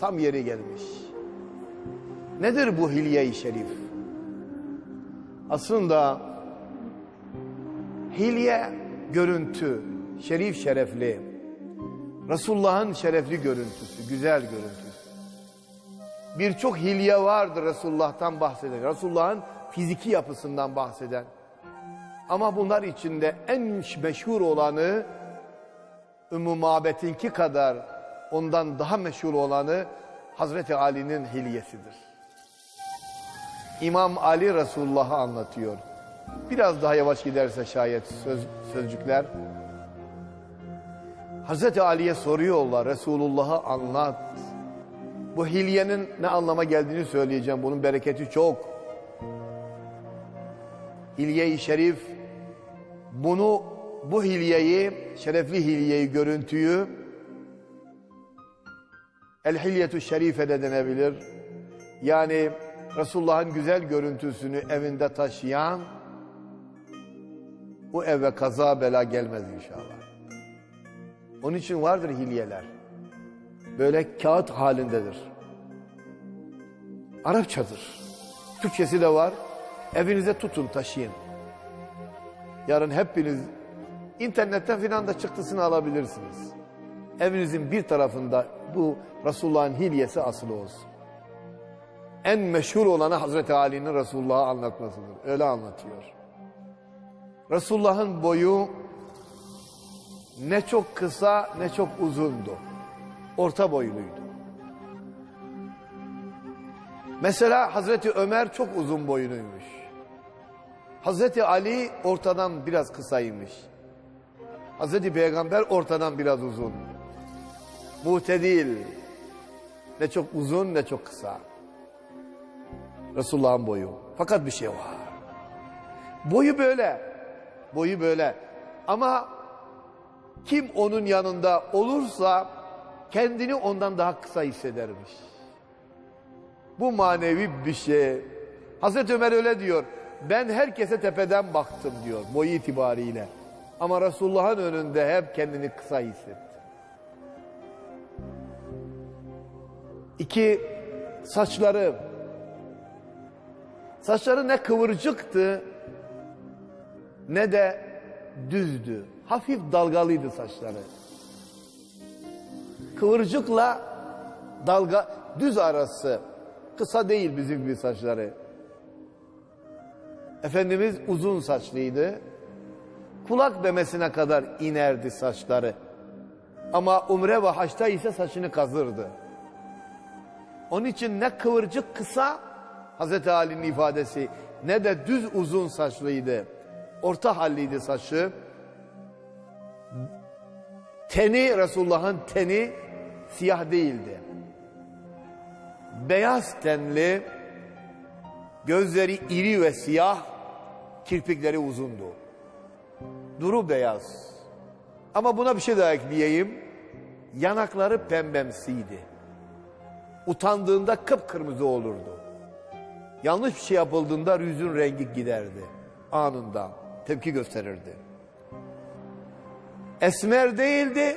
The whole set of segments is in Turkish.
Tam yeri gelmiş. Nedir bu hilye-i şerif? Aslında hilye görüntü, şerif şerefli, Resulullah'ın şerefli görüntüsü, güzel görüntüsü. Birçok hilye vardır Resulullah'tan bahseden, Resulullah'ın fiziki yapısından bahseden. Ama bunlar içinde en meşhur olanı Ümmü Mabet'inki kadar ondan daha meşhur olanı Hazreti Ali'nin hilyesidir. İmam Ali Resulullah'ı anlatıyor. Biraz daha yavaş giderse şayet söz, sözcükler. Hazreti Ali'ye soruyorlar Resulullah'ı anlat. Bu hilyenin ne anlama geldiğini söyleyeceğim. Bunun bereketi çok. Hilye-i Şerif bunu bu hilyeyi, şerefli hilyeyi, görüntüyü El Hilyetü Şerife de denebilir. Yani Resulullah'ın güzel görüntüsünü evinde taşıyan bu eve kaza bela gelmez inşallah. Onun için vardır hilyeler. Böyle kağıt halindedir. Arapçadır. Türkçesi de var. Evinize tutun taşıyın. Yarın hepiniz internetten filan da çıktısını alabilirsiniz. Evinizin bir tarafında bu Resulullah'ın hilyesi asılı olsun. En meşhur olanı Hazreti Ali'nin Resulullah'ı anlatmasıdır. Öyle anlatıyor. Resulullah'ın boyu ne çok kısa ne çok uzundu. Orta boyluydu. Mesela Hazreti Ömer çok uzun boyluymuş. Hazreti Ali ortadan biraz kısaymış. Hazreti Peygamber ortadan biraz uzun. Muhtedil. Ne çok uzun ne çok kısa. Resulullah'ın boyu. Fakat bir şey var. Boyu böyle. Boyu böyle. Ama kim onun yanında olursa kendini ondan daha kısa hissedermiş. Bu manevi bir şey. Hazreti Ömer öyle diyor. Ben herkese tepeden baktım diyor boyu itibariyle. Ama Resulullah'ın önünde hep kendini kısa hissetti. İki, saçları. Saçları ne kıvırcıktı ne de düzdü. Hafif dalgalıydı saçları. Kıvırcıkla dalga düz arası. Kısa değil bizim gibi saçları. Efendimiz uzun saçlıydı. Kulak memesine kadar inerdi saçları. Ama umre ve haçta ise saçını kazırdı. Onun için ne kıvırcık kısa Hazreti Ali'nin ifadesi ne de düz uzun saçlıydı. Orta halliydi saçı. Teni Resulullah'ın teni siyah değildi. Beyaz tenli, gözleri iri ve siyah, kirpikleri uzundu. Duru beyaz. Ama buna bir şey daha ekleyeyim. Yanakları pembemsiydi. Utandığında kıpkırmızı olurdu. Yanlış bir şey yapıldığında yüzün rengi giderdi. Anında tepki gösterirdi. Esmer değildi,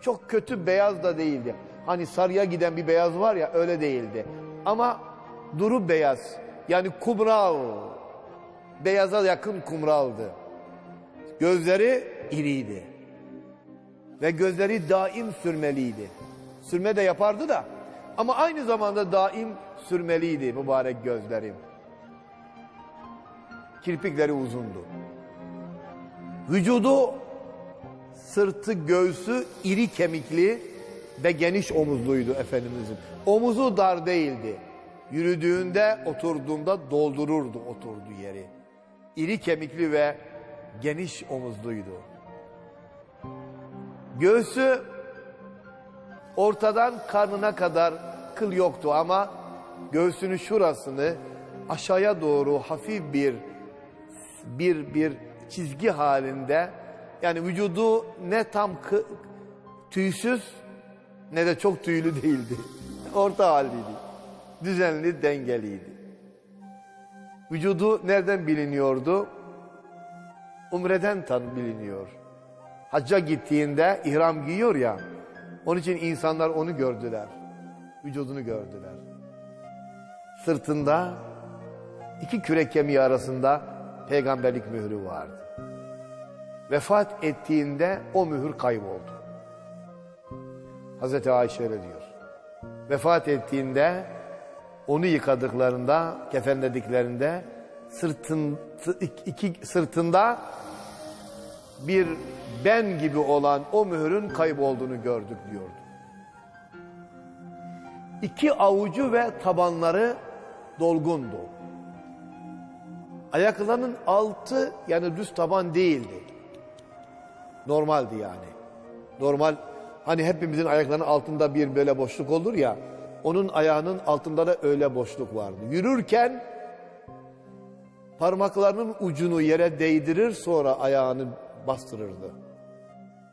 çok kötü beyaz da değildi. Hani sarıya giden bir beyaz var ya öyle değildi. Ama duru beyaz yani kumral, beyaza yakın kumraldı. Gözleri iriydi. Ve gözleri daim sürmeliydi. Sürme de yapardı da ama aynı zamanda daim sürmeliydi mübarek gözlerim. Kirpikleri uzundu. Vücudu sırtı göğsü iri kemikli ve geniş omuzluydu Efendimizin. Omuzu dar değildi. Yürüdüğünde oturduğunda doldururdu oturduğu yeri. İri kemikli ve geniş omuzluydu. Göğsü ortadan karnına kadar kıl yoktu ama göğsünün şurasını aşağıya doğru hafif bir bir bir çizgi halinde yani vücudu ne tam tüysüz ne de çok tüylü değildi. Orta haldeydi. Düzenli, dengeliydi. Vücudu nereden biliniyordu? Umreden tan biliniyor. Hacca gittiğinde ihram giyiyor ya. Onun için insanlar onu gördüler. vücudunu gördüler. Sırtında iki kürek kemiği arasında peygamberlik mührü vardı. Vefat ettiğinde o mühür kayboldu. Hazreti Ayşe öyle diyor. Vefat ettiğinde onu yıkadıklarında, kefenlediklerinde sırtın, iki, sırtında bir ben gibi olan o mühürün kaybolduğunu gördük diyordu. İki avucu ve tabanları dolgundu. Ayaklarının altı yani düz taban değildi. Normaldi yani. Normal hani hepimizin ayaklarının altında bir böyle boşluk olur ya. Onun ayağının altında da öyle boşluk vardı. Yürürken parmaklarının ucunu yere değdirir sonra bastırırdı.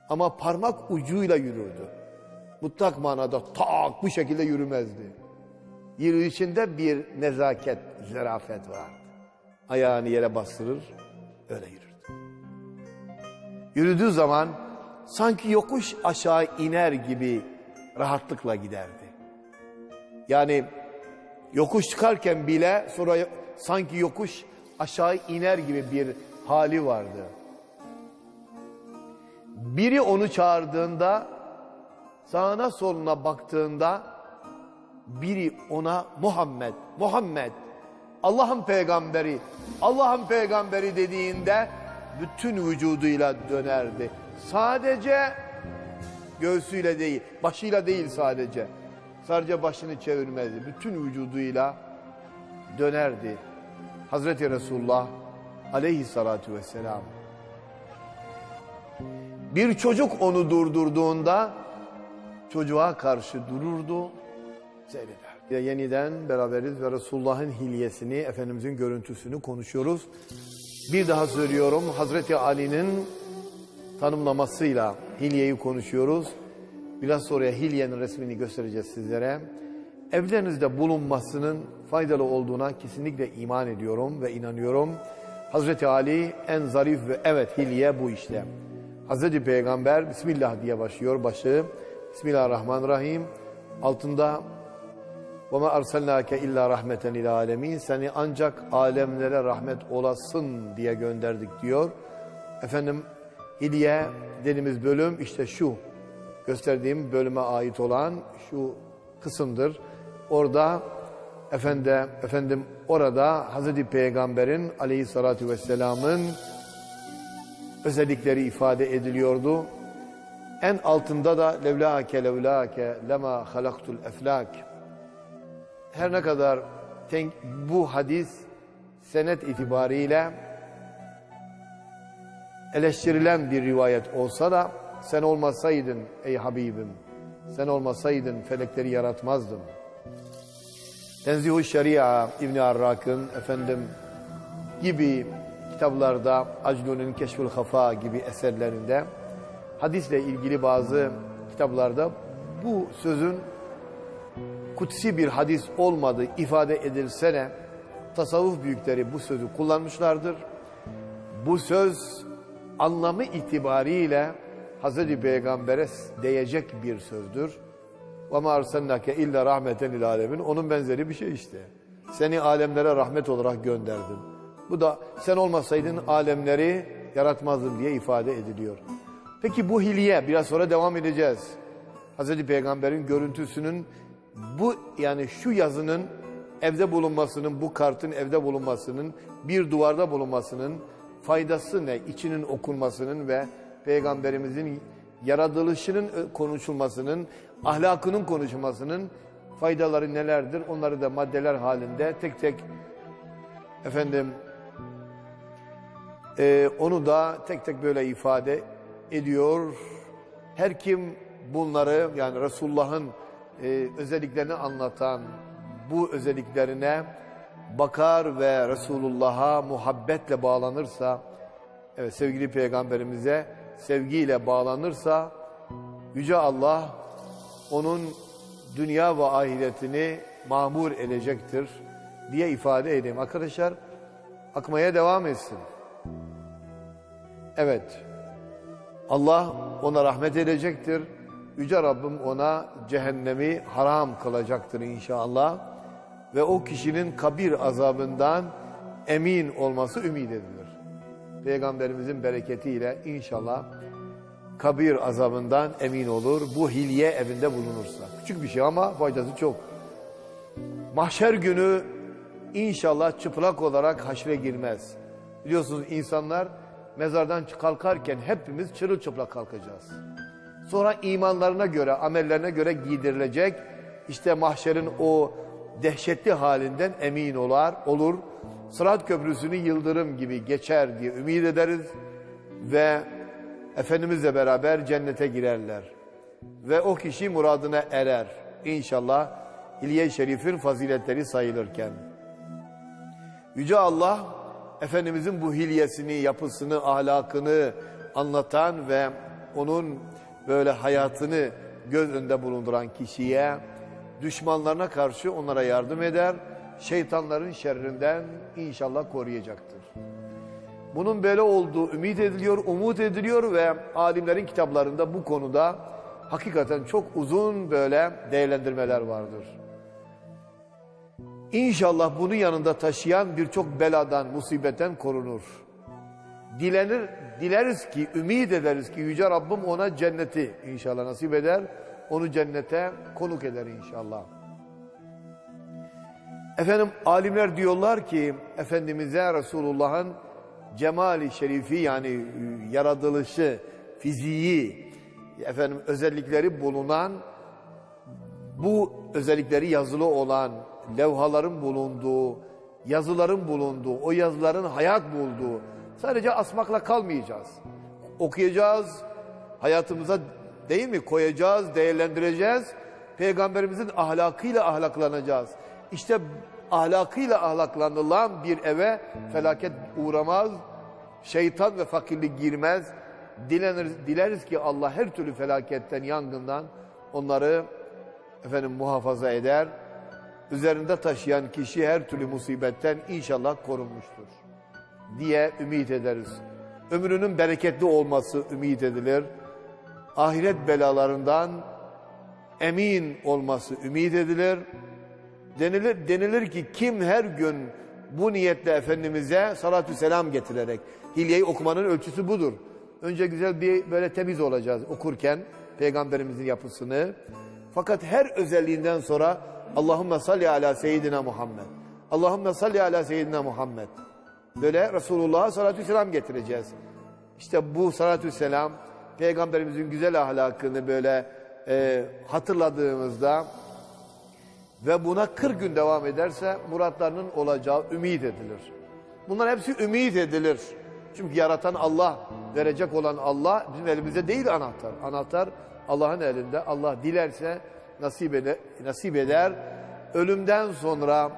Ama parmak ucuyla yürürdü. Mutlak manada tak bu şekilde yürümezdi. Yürüyüşünde bir nezaket, zarafet vardı. Ayağını yere bastırır, öyle yürürdü. Yürüdüğü zaman sanki yokuş aşağı iner gibi rahatlıkla giderdi. Yani yokuş çıkarken bile sonra sanki yokuş aşağı iner gibi bir hali vardı. Biri onu çağırdığında sağına soluna baktığında biri ona Muhammed, Muhammed Allah'ın peygamberi, Allah'ın peygamberi dediğinde bütün vücuduyla dönerdi. Sadece göğsüyle değil, başıyla değil sadece. Sadece başını çevirmezdi. Bütün vücuduyla dönerdi. Hazreti Resulullah aleyhissalatu vesselam. Bir çocuk onu durdurduğunda çocuğa karşı dururdu, seyrederdi. Yeniden beraberiz ve Resulullah'ın hilyesini, Efendimizin görüntüsünü konuşuyoruz. Bir daha söylüyorum, Hazreti Ali'nin tanımlamasıyla hilyeyi konuşuyoruz. Biraz sonra hilyenin resmini göstereceğiz sizlere. Evlerinizde bulunmasının faydalı olduğuna kesinlikle iman ediyorum ve inanıyorum. Hazreti Ali en zarif ve evet hilye bu işte. Hazreti Peygamber Bismillah diye başlıyor başı. Bismillahirrahmanirrahim. Altında وَمَا أَرْسَلْنَاكَ illa rahmeten lil alemin. Seni ancak alemlere rahmet olasın diye gönderdik diyor. Efendim hilye dediğimiz bölüm işte şu gösterdiğim bölüme ait olan şu kısımdır. Orada efendim, efendim orada Hazreti Peygamber'in aleyhissalatü vesselamın özellikleri ifade ediliyordu. En altında da levlâke levlâke lema halaktul eflak. Her ne kadar bu hadis senet itibariyle eleştirilen bir rivayet olsa da sen olmasaydın ey Habibim, sen olmasaydın felekleri yaratmazdım. Tenzih-ü Şeria İbn Arrak'ın efendim gibi kitaplarda Aclun'un Keşfül Hafa gibi eserlerinde hadisle ilgili bazı kitaplarda bu sözün kutsi bir hadis olmadığı ifade edilse de tasavvuf büyükleri bu sözü kullanmışlardır. Bu söz anlamı itibariyle Hazreti Peygamber'e değecek bir sözdür. وَمَا أَرْسَلْنَاكَ illa rahmeten lil alemin. Onun benzeri bir şey işte. Seni alemlere rahmet olarak gönderdim. Bu da sen olmasaydın alemleri yaratmazdım diye ifade ediliyor. Peki bu hilye biraz sonra devam edeceğiz. Hazreti Peygamber'in görüntüsünün bu yani şu yazının evde bulunmasının, bu kartın evde bulunmasının, bir duvarda bulunmasının faydası ne? İçinin okunmasının ve Peygamberimizin yaratılışının konuşulmasının, ahlakının konuşulmasının faydaları nelerdir? Onları da maddeler halinde tek tek efendim e, onu da tek tek böyle ifade ediyor. Her kim bunları yani Resulullah'ın e, özelliklerini anlatan bu özelliklerine bakar ve Resulullah'a muhabbetle bağlanırsa, evet sevgili peygamberimize sevgiyle bağlanırsa, Yüce Allah onun dünya ve ahiretini mamur edecektir diye ifade edeyim. Arkadaşlar akmaya devam etsin. Evet. Allah ona rahmet edecektir. Yüce Rabbim ona cehennemi haram kılacaktır inşallah. Ve o kişinin kabir azabından emin olması ümit edilir. Peygamberimizin bereketiyle inşallah kabir azabından emin olur. Bu hilye evinde bulunursa. Küçük bir şey ama faydası çok. Mahşer günü inşallah çıplak olarak haşre girmez. Biliyorsunuz insanlar mezardan kalkarken hepimiz çırılçıplak kalkacağız. Sonra imanlarına göre, amellerine göre giydirilecek. İşte mahşerin o dehşetli halinden emin olar, olur. Sırat köprüsünü yıldırım gibi geçer diye ümit ederiz. Ve Efendimizle beraber cennete girerler. Ve o kişi muradına erer. İnşallah İlye Şerif'in faziletleri sayılırken. Yüce Allah Efendimizin bu hilyesini, yapısını, ahlakını anlatan ve onun böyle hayatını göz önünde bulunduran kişiye düşmanlarına karşı onlara yardım eder. Şeytanların şerrinden inşallah koruyacaktır. Bunun böyle olduğu ümit ediliyor, umut ediliyor ve alimlerin kitaplarında bu konuda hakikaten çok uzun böyle değerlendirmeler vardır. İnşallah bunu yanında taşıyan birçok beladan, musibetten korunur. Dilenir, dileriz ki, ümit ederiz ki Yüce Rabbim ona cenneti inşallah nasip eder. Onu cennete konuk eder inşallah. Efendim alimler diyorlar ki Efendimiz'e Resulullah'ın cemali şerifi yani e, yaratılışı, fiziği, efendim özellikleri bulunan bu özellikleri yazılı olan levhaların bulunduğu, yazıların bulunduğu, o yazıların hayat bulduğu sadece asmakla kalmayacağız. Okuyacağız, hayatımıza değil mi koyacağız, değerlendireceğiz. Peygamberimizin ahlakıyla ahlaklanacağız. İşte ahlakıyla ahlaklanılan bir eve felaket uğramaz, şeytan ve fakirlik girmez. Dilenir, dileriz ki Allah her türlü felaketten, yangından onları efendim muhafaza eder. Üzerinde taşıyan kişi her türlü musibetten inşallah korunmuştur diye ümit ederiz. Ömrünün bereketli olması ümit edilir. Ahiret belalarından emin olması ümit edilir. Denilir, denilir ki kim her gün bu niyetle Efendimiz'e salatü selam getirerek hilyeyi okumanın ölçüsü budur. Önce güzel bir böyle temiz olacağız okurken peygamberimizin yapısını. Fakat her özelliğinden sonra Allahümme salli ala seyyidina Muhammed. Allahümme salli ala seyyidina Muhammed. Böyle Resulullah'a salatü selam getireceğiz. İşte bu salatü selam peygamberimizin güzel ahlakını böyle e, hatırladığımızda ve buna 40 gün devam ederse muratlarının olacağı ümit edilir. Bunlar hepsi ümit edilir. Çünkü yaratan Allah, verecek olan Allah bizim elimizde değil anahtar. Anahtar Allah'ın elinde. Allah dilerse nasip eder. Nasip eder. Ölümden sonra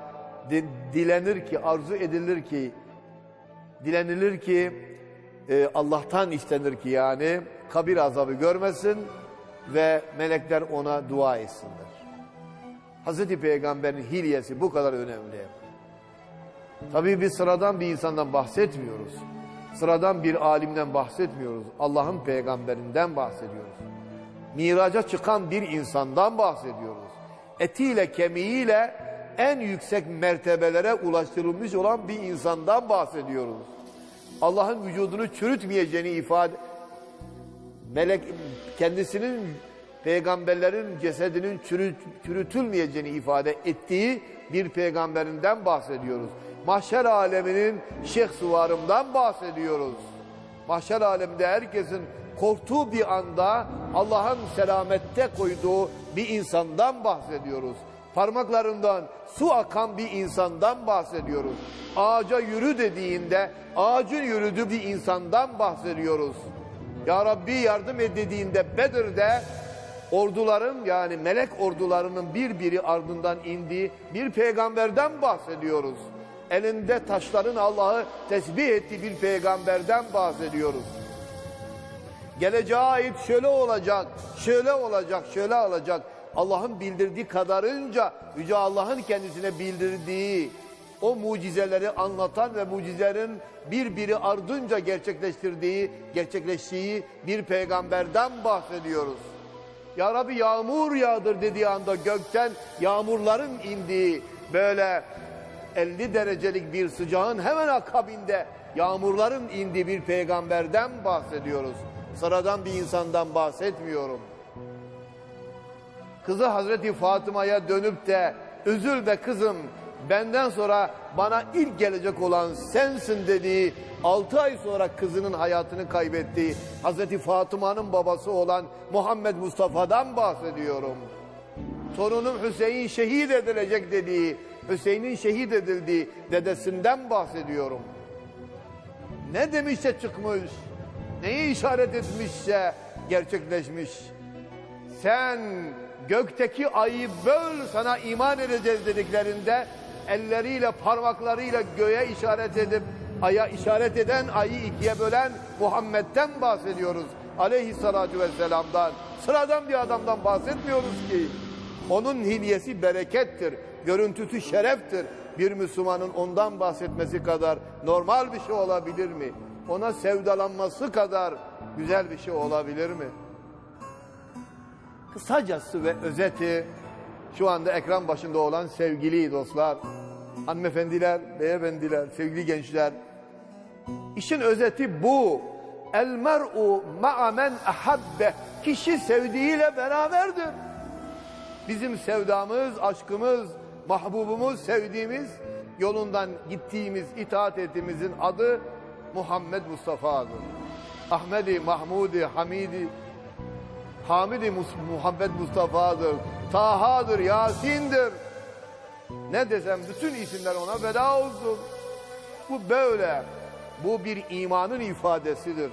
di- dilenir ki, arzu edilir ki, dilenilir ki e, Allah'tan istenir ki yani kabir azabı görmesin ve melekler ona dua etsinler. Hazreti Peygamber'in hilyesi bu kadar önemli. Tabii biz sıradan bir insandan bahsetmiyoruz. Sıradan bir alimden bahsetmiyoruz. Allah'ın peygamberinden bahsediyoruz. Miraca çıkan bir insandan bahsediyoruz. Etiyle kemiğiyle en yüksek mertebelere ulaştırılmış olan bir insandan bahsediyoruz. Allah'ın vücudunu çürütmeyeceğini ifade melek kendisinin peygamberlerin cesedinin çürüt, çürütülmeyeceğini ifade ettiği bir peygamberinden bahsediyoruz. Mahşer aleminin şeyh suvarımdan bahsediyoruz. Mahşer aleminde herkesin korktuğu bir anda Allah'ın selamette koyduğu bir insandan bahsediyoruz. Parmaklarından su akan bir insandan bahsediyoruz. Ağaca yürü dediğinde ağacın yürüdüğü bir insandan bahsediyoruz. Ya Rabbi yardım et dediğinde Bedir'de orduların yani melek ordularının bir biri ardından indiği bir peygamberden bahsediyoruz. Elinde taşların Allah'ı tesbih ettiği bir peygamberden bahsediyoruz. Geleceğe ait şöyle olacak, şöyle olacak, şöyle olacak. Allah'ın bildirdiği kadarınca Yüce Allah'ın kendisine bildirdiği o mucizeleri anlatan ve mucizelerin birbiri ardınca gerçekleştirdiği, gerçekleştiği bir peygamberden bahsediyoruz. Ya Rabbi yağmur yağdır dediği anda gökten yağmurların indiği böyle 50 derecelik bir sıcağın hemen akabinde yağmurların indiği bir peygamberden bahsediyoruz. Sıradan bir insandan bahsetmiyorum. Kızı Hazreti Fatıma'ya dönüp de üzülme kızım benden sonra bana ilk gelecek olan sensin dediği 6 ay sonra kızının hayatını kaybettiği Hazreti Fatıma'nın babası olan Muhammed Mustafa'dan bahsediyorum. Torunum Hüseyin şehit edilecek dediği, Hüseyin'in şehit edildiği dedesinden bahsediyorum. Ne demişse çıkmış, neyi işaret etmişse gerçekleşmiş. Sen gökteki ayı böl sana iman edeceğiz dediklerinde elleriyle parmaklarıyla göğe işaret edip aya işaret eden ayı ikiye bölen Muhammed'den bahsediyoruz. Aleyhissalatu vesselam'dan. Sıradan bir adamdan bahsetmiyoruz ki. Onun hilyesi berekettir. Görüntüsü şereftir. Bir Müslümanın ondan bahsetmesi kadar normal bir şey olabilir mi? Ona sevdalanması kadar güzel bir şey olabilir mi? Kısacası ve özeti şu anda ekran başında olan sevgili dostlar, hanımefendiler, beyefendiler, sevgili gençler. İşin özeti bu. El mer'u ma'a ahabbe. Kişi sevdiğiyle beraberdir. Bizim sevdamız, aşkımız, mahbubumuz, sevdiğimiz, yolundan gittiğimiz, itaat ettiğimizin adı Muhammed Mustafa'dır. Ahmedi, Mahmudi, Hamidi, Hamidi Muhammed Mustafa'dır. Taha'dır, Yasin'dir. Ne desem bütün isimler ona feda olsun. Bu böyle. Bu bir imanın ifadesidir.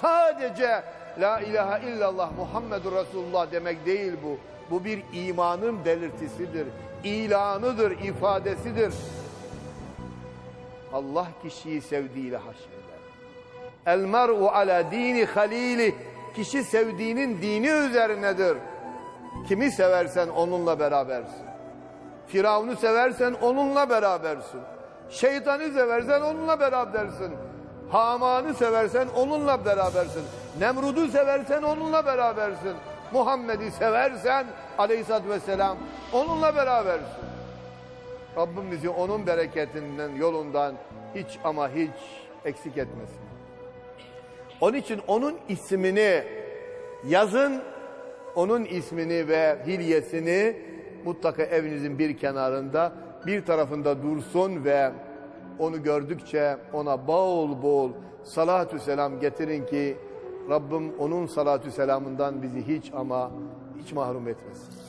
Sadece La ilahe illallah Muhammedur Resulullah demek değil bu. Bu bir imanın belirtisidir. İlanıdır, ifadesidir. Allah kişiyi sevdiğiyle haşreder. El mer'u ala dini halili. Kişi sevdiğinin dini üzerinedir. Kimi seversen onunla berabersin. Firavun'u seversen onunla berabersin. Şeytanı seversen onunla berabersin. Haman'ı seversen onunla berabersin. Nemrud'u seversen onunla berabersin. Muhammed'i seversen aleyhissalatü vesselam onunla berabersin. Rabbim bizi onun bereketinden, yolundan hiç ama hiç eksik etmesin. Onun için onun ismini yazın, onun ismini ve hilyesini mutlaka evinizin bir kenarında, bir tarafında dursun ve onu gördükçe ona bol bol salatü selam getirin ki Rabbim onun salatü selamından bizi hiç ama hiç mahrum etmesin.